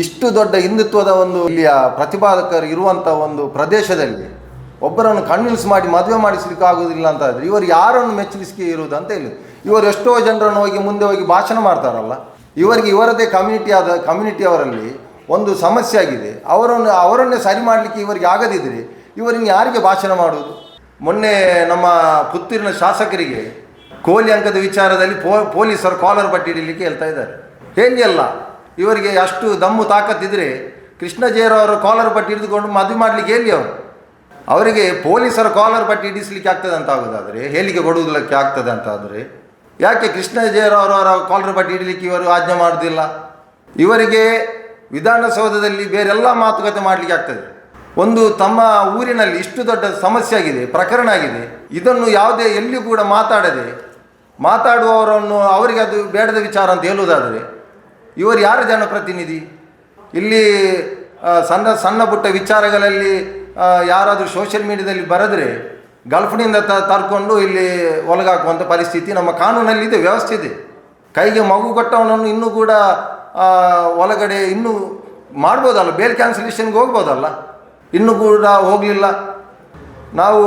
ಇಷ್ಟು ದೊಡ್ಡ ಹಿಂದುತ್ವದ ಒಂದು ಇಲ್ಲಿಯ ಪ್ರತಿಪಾದಕರು ಇರುವಂಥ ಒಂದು ಪ್ರದೇಶದಲ್ಲಿ ಒಬ್ಬರನ್ನು ಕನ್ವಿನ್ಸ್ ಮಾಡಿ, ಮದುವೆ ಮಾಡಿಸ್ಲಿಕ್ಕೆ ಆಗೋದಿಲ್ಲ ಅಂತ ಆದರೆ ಇವರು ಯಾರನ್ನು ಮೆಚ್ಚಲಿಕ್ಕೆ ಇರುವುದು ಅಂತ ಹೇಳಿ ಇವರು ಎಷ್ಟೋ ಜನರನ್ನು ಹೋಗಿ ಮುಂದೆ ಹೋಗಿ ಭಾಷಣ ಮಾಡ್ತಾರಲ್ಲ. ಇವರಿಗೆ ಇವರದೇ ಕಮ್ಯುನಿಟಿ ಆದ ಕಮ್ಯುನಿಟಿ ಅವರಲ್ಲಿ ಒಂದು ಸಮಸ್ಯೆ ಆಗಿದೆ. ಅವರನ್ನು, ಅವರನ್ನೇ ಸರಿ ಮಾಡಲಿಕ್ಕೆ ಇವರಿಗೆ ಆಗದಿದ್ದರೆ ಇವರಿನ್ನು ಯಾರಿಗೆ ಭಾಷಣ ಮಾಡುವುದು? ಮೊನ್ನೆ ನಮ್ಮ ಪುತ್ತೂರಿನ ಶಾಸಕರಿಗೆ ಕೋಲಿ ಅಂಕದ ವಿಚಾರದಲ್ಲಿ ಪೋ, ಪೊಲೀಸರು ಕಾಲರ್ ಪಟ್ಟಿ ಹಿಡಿಲಿಕ್ಕೆ ಹೇಳ್ತಾ ಇದ್ದಾರೆ. ಹೇಳಿ ಅಲ್ಲ? ಇವರಿಗೆ ಅಷ್ಟು ದಮ್ಮು ತಾಕತ್ತಿದ್ರೆ ಕೃಷ್ಣ ಜೇರವರು ಕಾಲರ್ ಪಟ್ಟಿ ಹಿಡಿದುಕೊಂಡು ಮದುವೆ ಮಾಡಲಿಕ್ಕೆ ಹೇಳಿ ಅವರು? ಅವರಿಗೆ ಪೊಲೀಸರ ಕಾಲರ್ ಪಟ್ಟಿ ಹಿಡಿಸ್ಲಿಕ್ಕೆ ಆಗ್ತದೆ ಅಂತ ಆಗೋದಾದರೆ ಹೇಳಿಕೆ ಕೊಡುವುದಕ್ಕೆ ಆಗ್ತದೆ ಅಂತ ಆದರೆ ಯಾಕೆ ಕೃಷ್ಣ ಜೇರವರವರ ಕಾಲರ್ ಪಟ್ಟಿ ಹಿಡಲಿಕ್ಕೆ ಇವರು ಆಜ್ಞೆ ಮಾಡೋದಿಲ್ಲ? ಇವರಿಗೆ ವಿಧಾನಸೌಧದಲ್ಲಿ ಬೇರೆಲ್ಲ ಮಾತುಕತೆ ಮಾಡಲಿಕ್ಕೆ ಆಗ್ತದೆ. ಒಂದು ತಮ್ಮ ಊರಿನಲ್ಲಿ ಇಷ್ಟು ದೊಡ್ಡ ಸಮಸ್ಯೆ ಆಗಿದೆ, ಪ್ರಕರಣ ಆಗಿದೆ, ಇದನ್ನು ಯಾವುದೇ ಎಲ್ಲಿಯೂ ಕೂಡ ಮಾತಾಡದೆ ಮಾತಾಡುವವರನ್ನು ಅವರಿಗೆ ಅದು ಬೇಡದ ವಿಚಾರ ಅಂತ ಹೇಳುವುದಾದರೆ ಇವರು ಯಾರು ಜನಪ್ರತಿನಿಧಿ? ಇಲ್ಲಿ ಸಣ್ಣ ಸಣ್ಣ ಪುಟ್ಟ ವಿಚಾರಗಳಲ್ಲಿ ಯಾರಾದರೂ ಸೋಷಿಯಲ್ ಮೀಡಿಯಾದಲ್ಲಿ ಬರೆದ್ರೆ ಗಲ್ಫ್ನಿಂದ ತ, ತರ್ಕೊಂಡು ಇಲ್ಲಿ ಒಳಗಾಕುವಂಥ ಪರಿಸ್ಥಿತಿ ನಮ್ಮ ಕಾನೂನಲ್ಲಿದೆ, ವ್ಯವಸ್ಥೆ ಇದೆ. ಕೈಗೆ ಮಗು ಕೊಟ್ಟವನನ್ನು ಇನ್ನೂ ಕೂಡ ಒಳಗಡೆ ಇನ್ನೂ ಮಾಡ್ಬೋದಲ್ಲ? ಬೇಲ್ ಕ್ಯಾನ್ಸಲೇಷನ್ಗೆ ಹೋಗ್ಬೋದಲ್ಲ? ಇನ್ನೂ ಕೂಡ ಹೋಗಲಿಲ್ಲ. ನಾವು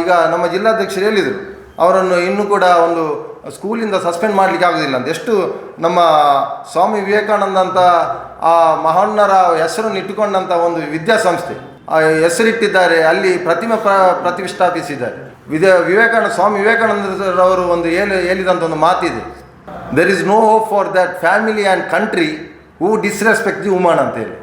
ಈಗ ನಮ್ಮ ಜಿಲ್ಲಾಧ್ಯಕ್ಷರು ಹೇಳಿದರು, ಅವರನ್ನು ಇನ್ನೂ ಕೂಡ ಒಂದು ಸ್ಕೂಲಿಂದ ಸಸ್ಪೆಂಡ್ ಮಾಡಲಿಕ್ಕೆ ಆಗೋದಿಲ್ಲ ಅಂತ. ಎಷ್ಟು ನಮ್ಮ ಸ್ವಾಮಿ ವಿವೇಕಾನಂದ ಅಂತ ಆ ಮಹಾನ್ನರ ಹೆಸರನ್ನು ಇಟ್ಟುಕೊಂಡಂಥ ಒಂದು ವಿದ್ಯಾಸಂಸ್ಥೆ. ಆ ಹೆಸರಿಟ್ಟಿದ್ದಾರೆ, ಅಲ್ಲಿ ಪ್ರತಿಮೆ ಪ್ರ, ಪ್ರತಿಷ್ಠಾಪಿಸಿದ್ದಾರೆ. ವಿದ್ಯ ವಿವೇಕಾನಂದ ಸ್ವಾಮಿ ವಿವೇಕಾನಂದರವರು ಒಂದು ಏನು ಹೇಳಿದಂಥ ಒಂದು ಮಾತಿದೆ. There is no hope for that family and country who disrespect the woman ಅಂತೇಳಿ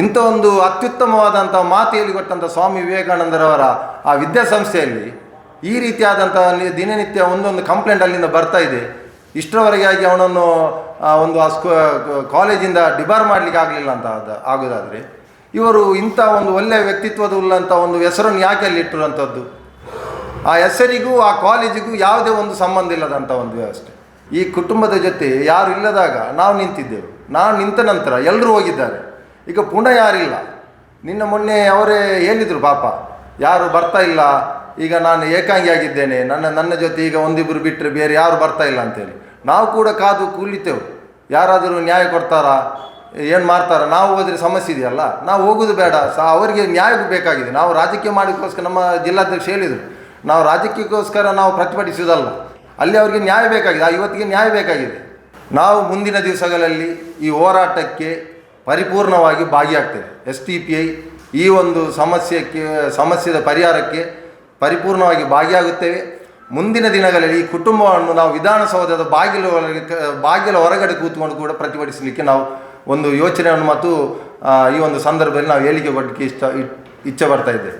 ಇಂಥ ಒಂದು ಅತ್ಯುತ್ತಮವಾದಂಥ ಮಾತು ಹೇಳಿಕೊಟ್ಟಂಥ ಸ್ವಾಮಿ ವಿವೇಕಾನಂದರವರ ಆ ವಿದ್ಯಾಸಂಸ್ಥೆಯಲ್ಲಿ ಈ ರೀತಿಯಾದಂಥ ದಿನನಿತ್ಯ ಒಂದೊಂದು ಕಂಪ್ಲೇಂಟ್ ಅಲ್ಲಿಂದ ಬರ್ತಾ ಇದೆ. ಇಷ್ಟರವರೆಗೆ ಆಗಿ ಅವನನ್ನು ಒಂದು ಆ ಸ್ಕೂ, ಕಾಲೇಜಿಂದ ಡಿಬಾರ್ ಮಾಡಲಿಕ್ಕೆ ಆಗಲಿಲ್ಲ ಅಂತ ಆಗೋದಾದರೆ. ಇವರು ಇಂಥ ಒಂದು ಒಳ್ಳೆಯ ವ್ಯಕ್ತಿತ್ವದ ಉಳ್ಳಂಥ ಒಂದು ಹೆಸರನ್ನು ಯಾಕೆ ಅಲ್ಲಿ ಇಟ್ಟಿರುವಂಥದ್ದು? ಆ ಹೆಸರಿಗೂ, ಆ ಕಾಲೇಜಿಗೂ ಯಾವುದೇ ಒಂದು ಸಂಬಂಧ ಇಲ್ಲದಂಥ ಒಂದು ವ್ಯವಸ್ಥೆ. ಈ ಕುಟುಂಬದ ಜೊತೆ ಯಾರು ಇಲ್ಲದಾಗ ನಾವು ನಿಂತಿದ್ದೆವು. ನಾನು ನಿಂತ ನಂತರ ಎಲ್ಲರೂ ಹೋಗಿದ್ದಾರೆ. ಈಗ ಪುನಃ ಯಾರಿಲ್ಲ? ನಿನ್ನ ಮೊನ್ನೆ ಅವರೇ ಹೇಳಿದರು ಪಾಪ, ಯಾರು ಬರ್ತಾ ಇಲ್ಲ? ಈಗ ನಾನು ಏಕಾಂಗಿಯಾಗಿದ್ದೇನೆ. ನನ್ನ ನನ್ನ ಜೊತೆ ಈಗ ಒಂದಿಬ್ಬರು ಬಿಟ್ಟರೆ ಬೇರೆ ಯಾರು ಬರ್ತಾ ಇಲ್ಲ ಅಂತೇಳಿ. ನಾವು ಕೂಡ ಕಾದು ಕೂಲಿತೇವೆ. ಯಾರಾದರೂ ನ್ಯಾಯ ಕೊಡ್ತಾರಾ? ಏನು ಮಾಡ್ತಾರ? ನಾವು ಹೋದರೆ ಸಮಸ್ಯೆ ಇದೆಯಲ್ಲ? ನಾವು ಹೋಗೋದು ಬೇಡ. ಸಹ ಅವರಿಗೆ ನ್ಯಾಯ ಬೇಕಾಗಿದೆ. ನಾವು ರಾಜಕೀಯ ಮಾಡೋಕ್ಕೋಸ್ಕರ ನಮ್ಮ ಜಿಲ್ಲಾಧ್ಯಕ್ಷ ಹೇಳಿದರು. ನಾವು ರಾಜಕೀಯಕ್ಕೋಸ್ಕರ ನಾವು ಪ್ರತಿಭಟಿಸೋದಲ್ಲ ಅಲ್ಲಿ ಅವರಿಗೆ ನ್ಯಾಯ ಬೇಕಾಗಿದೆ. ಆ ಇವತ್ತಿಗೆ ನ್ಯಾಯ ಬೇಕಾಗಿದೆ. ನಾವು ಮುಂದಿನ ದಿವಸಗಳಲ್ಲಿ ಈ ಹೋರಾಟಕ್ಕೆ ಪರಿಪೂರ್ಣವಾಗಿ ಭಾಗಿಯಾಗ್ತೇವೆ. ಎಸ್ ಟಿ ಪಿ ಐ ಈ ಒಂದು ಸಮಸ್ಯೆಗೆ ಸಮಸ್ಯೆದ ಪರಿಹಾರಕ್ಕೆ ಪರಿಪೂರ್ಣವಾಗಿ ಭಾಗಿಯಾಗುತ್ತೇವೆ. ಮುಂದಿನ ದಿನಗಳಲ್ಲಿ ಈ ಕುಟುಂಬವನ್ನು ನಾವು ವಿಧಾನಸೌಧದ ಬಾಗಿಲು ಬಾಗಿಲು ಹೊರಗಡೆ ಕೂತ್ಕೊಂಡು ಕೂಡ ಪ್ರತಿಭಟಿಸಲಿಕ್ಕೆ ನಾವು ಒಂದು ಯೋಚನೆಯನ್ನು ಮತ್ತು ಈ ಒಂದು ಸಂದರ್ಭದಲ್ಲಿ ನಾವು ಹೇಳಿಕೆ ಕೊಡಲಿಕ್ಕೆ ಇಷ್ಟ ಇಚ್ಛೆ ಬರ್ತಾ ಇದ್ದೇವೆ.